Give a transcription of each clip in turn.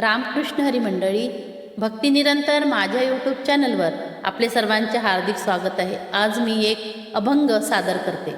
रामकृष्ण हरी मंडळी भक्ती निरंतर माझ्या यूट्यूब चॅनलवर आपले सर्वांचे हार्दिक स्वागत आहे. आज मी एक अभंग सादर करते.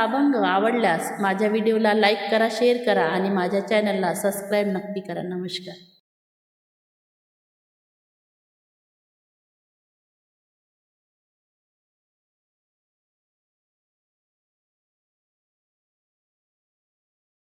माझा अभंग आवडल्यास माझ्या व्हिडिओला लाईक करा शेअर करा आणि माझ्या चॅनलला सबस्क्राईब नक्की करा. नमस्कार.